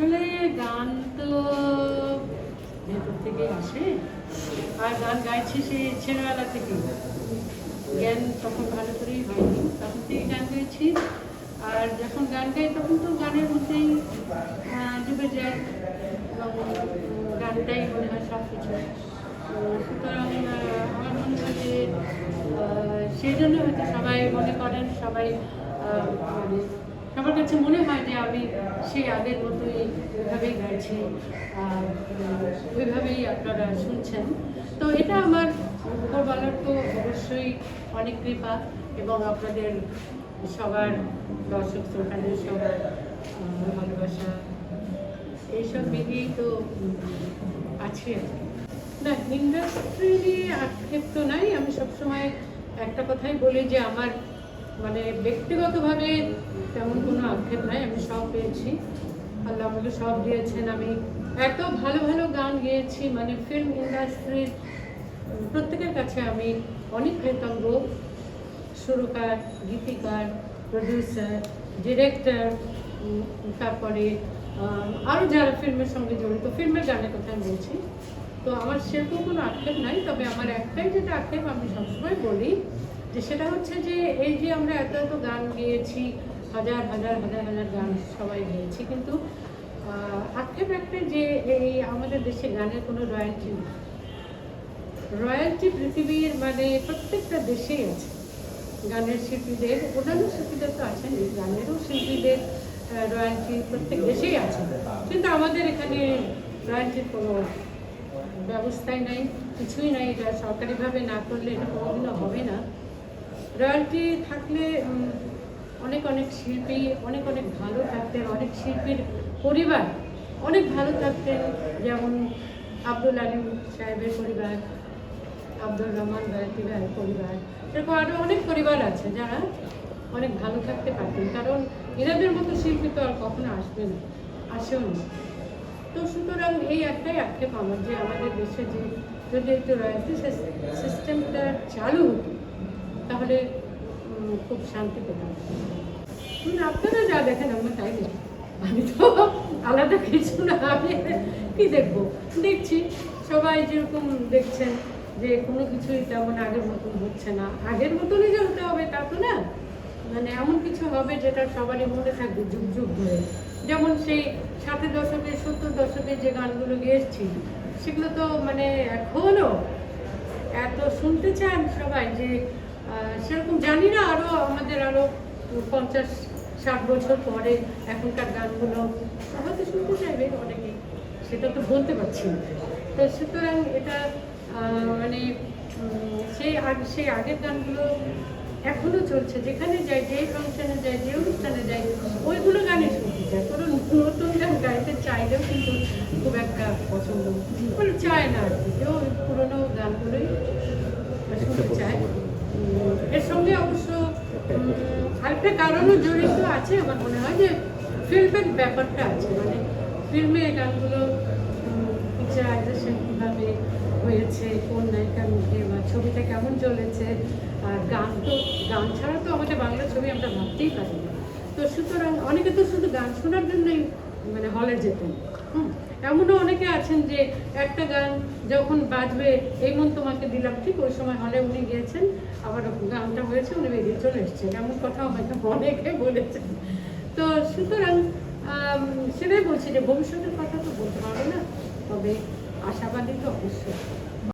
আসলে গান তো ভেতর থেকে আসে। আর গান গাইছি সে ছেলেবেলা থেকে। জ্ঞান তখন ভালো করেই হয়নি, তখন থেকে গান গাইছি। আর যখন গান গাই তখন তো গানের মধ্যেই ডুবে যায়। এবং গানটাই মনে হয় সব কিছু সুতরাং আমার মনে হয় যে সেই জন্য হয়তো সবাই মনে করেন, সবাই মানে সবার কাছে মনে হয় যে আমি সেই আগের মতোই ওইভাবেই গাইছি ওইভাবেই আপনারা শুনছেন। তো এটা আমার উপরওয়ালার তো অবশ্যই অনেক কৃপা এবং আপনাদের সবার দর্শক শ্রোতাদের সবার ভালোবাসা, এইসব মিলিয়েই তো আছে না ইন্ডাস্ট্রি নিয়ে আক্ষেপ তো নাই। আমি সবসময় একটা কথাই বলি যে আমার মানে ব্যক্তিগতভাবে তেমন কোনো আক্ষেপ নাই, আমি সব পেয়েছি। আল্লাহ আমাকে সব দিয়েছেন। আমি এত ভালো ভালো গান গেয়েছি মানে ফিল্ম ইন্ডাস্ট্রির প্রত্যেকের কাছে আমি অনেক কৃতজ্ঞ। সুরকার, গীতিকার প্রডিউসার ডিরেক্টর তারপরে আরও যারা ফিল্মের সঙ্গে জড়িত ফিল্মের গানের কথা আমি বলছি। তো আমার সেরকম কোনো আক্ষেপ নাই, তবে আমার একটাই যেটা আক্ষেপ, আমি সবসময় বলি যে সেটা হচ্ছে যে এই যে আমরা এত এত গান গেয়েছি, হাজার হাজার হাজার হাজার গান সবাই গেয়েছি, কিন্তু আক্ষেপ একটা যে এই আমাদের দেশে গানের কোনো রয়্যালটি নেই। রয়্যালটি পৃথিবীর মানে প্রত্যেকটা দেশেই আছে। গানের শিল্পীদের, অন্যান্য শিল্পীদের তো আছেন গানেরও শিল্পীদের রয়্যালটি প্রত্যেক দেশেই আছে। কিন্তু আমাদের এখানে রয়্যালটির কোনো ব্যবস্থাই নাই, কিছুই নাই, এটা সরকারিভাবে না করলে এটা কোনোদিনও হবে না। রয়্যালটি থাকলে অনেক অনেক শিল্পী, অনেক অনেক ভালো থাকতেন, অনেক শিল্পীর পরিবার অনেক ভালো থাকতেন। যেমন আব্দুল আলিম সাহেবের পরিবার, আব্দুর রহমান গায়ত্রী ভাইয়ের পরিবার, এরকম আরও অনেক পরিবার আছে যারা অনেক ভালো থাকতে পারতেন। কারণ এনাদের মতো শিল্পী তো আর কখনো আসবে না, আসেও না। তো সুতরাং এই একটাই আক্ষেপ আমার যে আমাদের দেশে যে যদি একটু রয়্যালটি সিস্টেমটা চালু হতো তাহলে খুব শান্তি পেতাম। আপনারা যা দেখেন, আমরা তাই দেখি। আমি তো আলাদা কিছু না, আমি কি দেখব? দেখছি, সবাই যেরকম দেখছেন যে কোনো কিছুই তেমন আগের মতন হচ্ছে না। আগের মতনই যে হতে হবে, তা তো না? মানে এমন কিছু হবে যেটা সবারই মনে থাকবে, যুগ যুগ ধরে। যেমন সেই ষাটের দশকে, সত্তর দশকে যে গানগুলো গেয়েছি, সেগুলো তো মানে এখনও এত শুনতে চান সবাই যে সেরকম জানি না আরও আমাদের আরও পঞ্চাশ, ষাট বছর পরে এখনকার গানগুলো হয়তো শুনতে চাইবে অনেকে, সেটা তো বলতে পারছি না। তো সুতরাং এটা মানে সেই আগ সেই আগের গানগুলো এখনও চলছে, যেখানে যাই যে ফাংশনে যাই, যে অনুষ্ঠানে যাই, ওইগুলো গানে শুনতে চাই কোনো নতুন গান গাইতে চাইলেও কিন্তু খুব একটা পছন্দ মানে চায় না আর কি। কেউ ওই পুরোনো গানগুলোই শুনতে চায় উম, এর সঙ্গে অবশ্য উম, আরেকটা কারণও জড়িত আছে, আমার মনে হয় যে ফিল্মের ব্যাপারটা আছে। মানে ফিল্মে গানগুলো পিকচারাইজেশন কীভাবে হয়েছে, কোন নায়িকার মুখে বা ছবিটা কেমন চলেছে, আর গান তো, গান ছাড়া তো আমাদের বাংলা ছবি আমরা ভাবতেই পারি না। তো সুতরাং অনেকে তো শুধু গান শোনার জন্যই মানে হলে যেতেন হুম। এমনও অনেকে আছেন যে একটা গান যখন বাজবে, এই মন তোমাকে দিলাম, ঠিক ওই সময় হলে উনি গিয়েছেন, আবার গানটা হয়েছে, উনি বেরিয়ে চলে এসছেন। এমন কথাও হয়তো অনেকে বলেছেন। তো সুতরাং সেটাই বলছি যে ভবিষ্যতের কথা তো বলতে পারবে না, তবে আশাবাদী তো অবশ্যই।